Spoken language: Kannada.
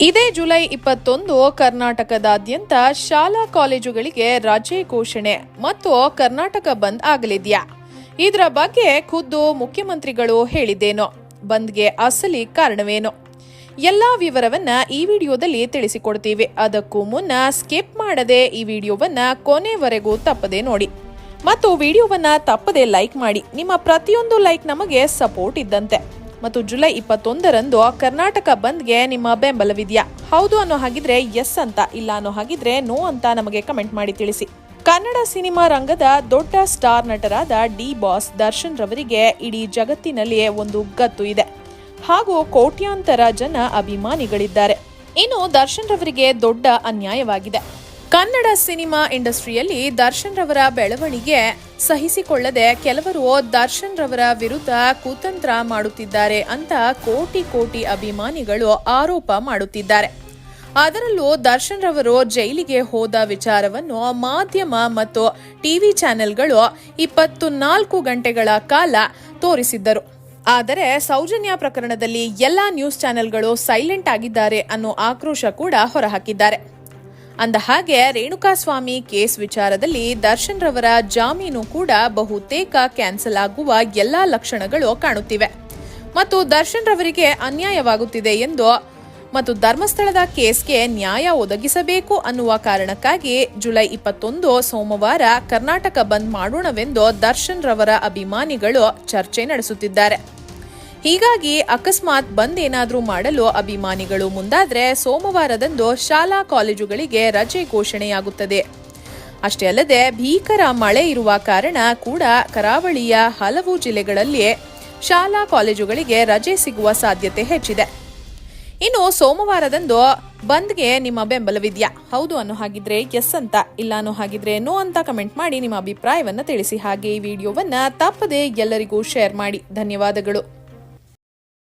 ಇದೇ ಜುಲೈ ಇಪ್ಪತ್ತೊಂದು ಕರ್ನಾಟಕದಾದ್ಯಂತ ಶಾಲಾ ಕಾಲೇಜುಗಳಿಗೆ ರಜೆ ಘೋಷಣೆ ಮತ್ತು ಕರ್ನಾಟಕ ಬಂದ್ ಆಗಲಿದೆಯಾ? ಇದರ ಬಗ್ಗೆ ಖುದ್ದು ಮುಖ್ಯಮಂತ್ರಿಗಳು ಹೇಳಿದ್ದೇನೋ. ಬಂದ್ಗೆ ಅಸಲಿ ಕಾರಣವೇನು. ಎಲ್ಲಾ ವಿವರವನ್ನ ಈ ವಿಡಿಯೋದಲ್ಲಿ ತಿಳಿಸಿಕೊಡ್ತೀವಿ. ಅದಕ್ಕೂ ಮುನ್ನ ಸ್ಕಿಪ್ ಮಾಡದೆ ಈ ವಿಡಿಯೋವನ್ನ ಕೊನೆವರೆಗೂ ತಪ್ಪದೆ ನೋಡಿ. ಮತ್ತು ವಿಡಿಯೋವನ್ನ ತಪ್ಪದೆ ಲೈಕ್ ಮಾಡಿ. ನಿಮ್ಮ ಪ್ರತಿಯೊಂದು ಲೈಕ್ ನಮಗೆ ಸಪೋರ್ಟ್ ಇದ್ದಂತೆ. ಮತ್ತು ಜುಲೈ ಇಪ್ಪತ್ತೊಂದರಂದು ಕರ್ನಾಟಕ ಬಂದ್ಗೆ ನಿಮ್ಮ ಬೆಂಬಲವಿದೆಯಾ? ಹೌದು ಅನ್ನೋ ಹಾಗಿದ್ರೆ ಎಸ್ ಅಂತ, ಇಲ್ಲ ಅನ್ನೋ ಹಾಗಿದ್ರೆ ನೋ ಅಂತ ನಮಗೆ ಕಮೆಂಟ್ ಮಾಡಿ ತಿಳಿಸಿ. ಕನ್ನಡ ಸಿನಿಮಾ ರಂಗದ ದೊಡ್ಡ ಸ್ಟಾರ್ ನಟರಾದ ಡಿ ಬಾಸ್ ದರ್ಶನ್ ರವರಿಗೆ ಇಡೀ ಜಗತ್ತಿನಲ್ಲಿಯೇ ಒಂದು ಗತ್ತು ಇದೆ. ಹಾಗೂ ಕೋಟ್ಯಾಂತರ ಜನ ಅಭಿಮಾನಿಗಳಿದ್ದಾರೆ. ಇನ್ನು ದರ್ಶನ್ ರವರಿಗೆ ದೊಡ್ಡ ಅನ್ಯಾಯವಾಗಿದೆ. ಕನ್ನಡ ಸಿನಿಮಾ ಇಂಡಸ್ಟ್ರಿಯಲ್ಲಿ ದರ್ಶನ್ ರವರ ಬೆಳವಣಿಗೆ ಸಹಿಸಿಕೊಳ್ಳದೆ ಕೆಲವರು ದರ್ಶನ್ ರವರ ವಿರುದ್ಧ ಕುತಂತ್ರ ಮಾಡುತ್ತಿದ್ದಾರೆ ಅಂತ ಕೋಟಿ ಕೋಟಿ ಅಭಿಮಾನಿಗಳು ಆರೋಪ ಮಾಡುತ್ತಿದ್ದಾರೆ. ಅದರಲ್ಲೂ ದರ್ಶನ್ ರವರು ಜೈಲಿಗೆ ಹೋದ ವಿಚಾರವನ್ನು ಮಾಧ್ಯಮ ಮತ್ತು ಟಿವಿ ಚಾನೆಲ್ಗಳು ಇಪ್ಪತ್ತು ನಾಲ್ಕು ಗಂಟೆಗಳ ಕಾಲ ತೋರಿಸಿದ್ದರು. ಆದರೆ ಸೌಜನ್ಯ ಪ್ರಕರಣದಲ್ಲಿ ಎಲ್ಲಾ ನ್ಯೂಸ್ ಚಾನೆಲ್ಗಳು ಸೈಲೆಂಟ್ ಆಗಿದ್ದಾರೆ ಅನ್ನೋ ಆಕ್ರೋಶ ಕೂಡ ಹೊರಹಾಕಿದ್ದಾರೆ. ಅಂದ ಹಾಗೆ ರೇಣುಕಾಸ್ವಾಮಿ ಕೇಸ್ ವಿಚಾರದಲ್ಲಿ ದರ್ಶನ್ ರವರ ಜಾಮೀನು ಕೂಡ ಬಹುತೇಕ ಕ್ಯಾನ್ಸಲ್ ಆಗುವ ಎಲ್ಲಾ ಲಕ್ಷಣಗಳು ಕಾಣುತ್ತಿವೆ. ಮತ್ತು ದರ್ಶನ್ ರವರಿಗೆ ಅನ್ಯಾಯವಾಗುತ್ತಿದೆ ಎಂದು ಮತ್ತು ಧರ್ಮಸ್ಥಳದ ಕೇಸ್ಗೆ ನ್ಯಾಯ ಒದಗಿಸಬೇಕು ಅನ್ನುವ ಕಾರಣಕ್ಕಾಗಿ ಜುಲೈ ಇಪ್ಪತ್ತೊಂದು ಸೋಮವಾರ ಕರ್ನಾಟಕ ಬಂದ್ ಮಾಡೋಣವೆಂದು ದರ್ಶನ್ ರವರ ಅಭಿಮಾನಿಗಳು ಚರ್ಚೆ ನಡೆಸುತ್ತಿದ್ದಾರೆ. ಹೀಗಾಗಿ ಅಕಸ್ಮಾತ್ ಬಂದ್ ಏನಾದರೂ ಮಾಡಲು ಅಭಿಮಾನಿಗಳು ಮುಂದಾದರೆ ಸೋಮವಾರದಂದು ಶಾಲಾ ಕಾಲೇಜುಗಳಿಗೆ ರಜೆ ಘೋಷಣೆಯಾಗುತ್ತದೆ. ಅಷ್ಟೇ ಅಲ್ಲದೆ ಭೀಕರ ಮಳೆ ಇರುವ ಕಾರಣ ಕೂಡ ಕರಾವಳಿಯ ಹಲವು ಜಿಲ್ಲೆಗಳಲ್ಲಿ ಶಾಲಾ ಕಾಲೇಜುಗಳಿಗೆ ರಜೆ ಸಿಗುವ ಸಾಧ್ಯತೆ ಹೆಚ್ಚಿದೆ. ಇನ್ನು ಸೋಮವಾರದಂದು ಬಂದ್ಗೆ ನಿಮ್ಮ ಬೆಂಬಲವಿದೆಯಾ? ಹೌದು ಅನ್ನೋ ಹಾಗಿದ್ರೆ ಎಸ್ ಅಂತ, ಇಲ್ಲ ಅನ್ನೋ ಹಾಗಿದ್ರೆ ನೋ ಅಂತ ಕಮೆಂಟ್ ಮಾಡಿ ನಿಮ್ಮ ಅಭಿಪ್ರಾಯವನ್ನು ತಿಳಿಸಿ. ಹಾಗೆ ಈ ವಿಡಿಯೋವನ್ನು ತಪ್ಪದೆ ಎಲ್ಲರಿಗೂ ಶೇರ್ ಮಾಡಿ. ಧನ್ಯವಾದಗಳು.